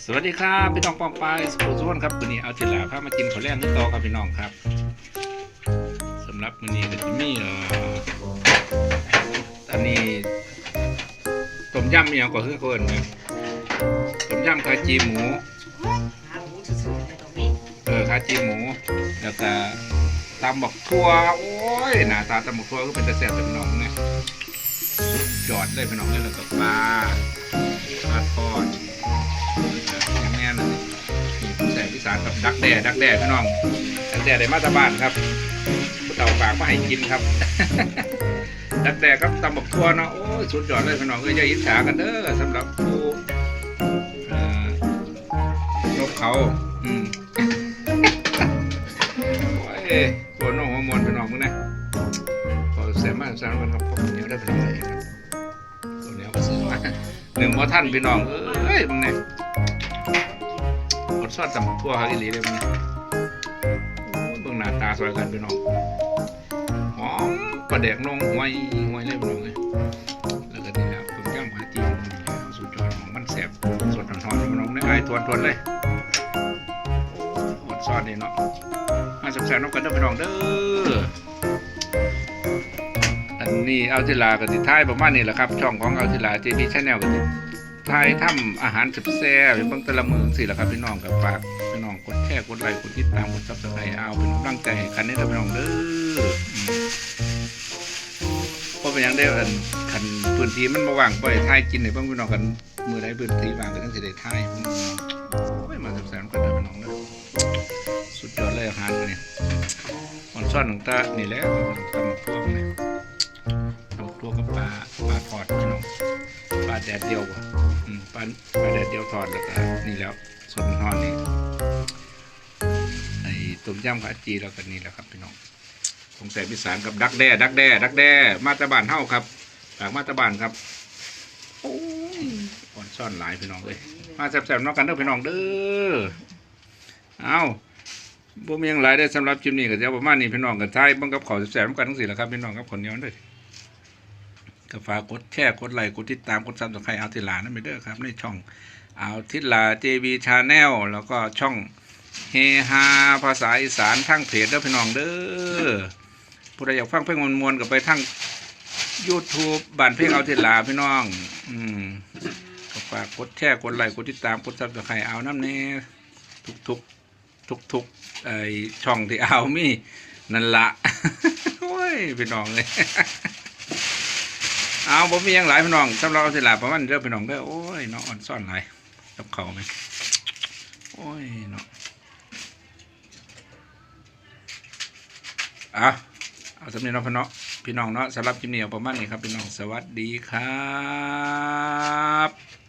สวัสดีครับพี่น้องปองปายสปูส่วนครับวันนี้เอาทีหลาพามากินข้าวแรงนึกต่อครับพี่น้องครับสำหรับวันนี้ก็จะมีเอ่ออันนี้ต้มยำอย่างก็คือคนนะต้มยำคาจีหมูเออคาจีหมูแล้วก็ตำบักทั่วโอ้ยหน้าตาตำบักทั่วก็เป็นตะแซ่บเลยพี่น้องเนี่ยสุดยอดเลยพี่น้องเลยแล้วก็ปลาานกับดักแด่ดักแด่พี่น้องดักแด่ได้มาตรบ้านครับผู้เต่าฝากมาให้กินครับ ดักแด่ครับตำบักทั่วเนาะโอ้สุดยอดเลยพี่น้องเอ้ยอย่าอิจฉากันเด้อสำหรับผู้นกเขาอืมโอ้ยตัวน้องหัวมวนเป็นน้องมึงนะพอเสียมากสารกันครับผมเนียได้เป็นไรครับตัวเนียก็ซื้อมาหนึ่งว่าท่านพี่น้องเอ้ยมึงเนี่ย รสชาติตำทั่วเขาอีหลีเลยมึงเนี่ยโอ้ยเบื้องหน้าตาสวยกันพี่น้องหอมประเด็กน้องหวยหวยเลยพี่น้องเลยแล้วก็นี่แหละต้มยำหาจีนสุดยอดของมันแซ่บสดทอนๆพี่น้องเนี่ยไอ้ทวนทวนๆเลยหมดซอสนี่เนาะมาสแสบๆน้องกันเด้อพี่น้องเด้ออันนี้เอาทิลากับติท้ายประมาณนี้แหละครับ ช่องของเอาทิลาเจดีชแนลกับติ ทายทำอาหารแซ่บๆเบิ่งแต่ละมือสิแหละครับพี่น้องกับฝากพี่น้องกดแชร์กดไลค์กดติดตามกดซับสไครต์เอาเป็นกำลังใจให้กันนี่เด้อพี่น้องเด้อเพราะเป็นหยังได้ออันคันพื้นที่มันบ่ว่างปล่อยท้ายกินให้เบิ่งพี่น้องกันมือใดพื้นที่ว่างก็จังสิได้ท้ายอืมโอ้ยมาแซ่บๆกันเด้อพี่น้องเด้อสุดยอดเลยอาหารมื้อนี้มันซ่อนตั้งต่นี่แหล้วตำพวกเนี่ยตำบักทั่วกับปลาปลาทอดพี่น้องปลาแดดเดียวบ่อืม ปลาปลาแดดเดียวทอดแล้วก็นี่แล้วส่วนทอดนี่ไอ้ต้มยำขาจีแล้วก็นี่แหละครับพี่น้องสงสัยพิสานกับดักแด้ดักแด้ดักแด้มาตาบานเฮาครับฝากมาตาบานครับโอ้ยอ่อนซ่อนหลายพี่น้องเลยมาแซ่บๆเนอกกันเด้อพี่น้องเด้อเอาบ่มีหยังหลายได้สำหรับคลิปนี้ก็จะประมาณนี้พี่น้องกันท้ายบังกับขาวแสบๆกันทั้งสี่แหละครับพี่น้องครับคนเหนียวเด้อ ก็ฝากกดแชร์กดไลค์กดติดตามกดซับสไครต์เอาทิลานั่นไปเด้อครับ ในช่องเอาทิลา JB Channel แล้วก็ช่องเฮฮาภาษาอีสานทั้งเพจเด้อพี่น้องเด้อผู้ใดอยากฟังเพลงมวลๆก็ไปทั้ง YouTube บ้านเพลงเอาทิลาพี่น้อง อืมก็ฝากกดแชร์กดไลค์กดติดตามกดซับสไครต์เอาน้ำแน่ทุกๆทุกๆไอช่องที่เอามี นั่นละโอ้ยพี่น้องเลย เอาผมมียังหลายพี่น้องสำหรับเอาสิลาประมาณเด้อพี่น้องเด้โอ้ยน้องอ่อนซ่อนหลายกับเขาไหมโอ้ยน้องอะเอาสำเนียงเนาพี่น้องพี่น้องเนาะสำหรับคลิปนี้เอาประมาณนี้ครับพี่น้องสวัสดีครับ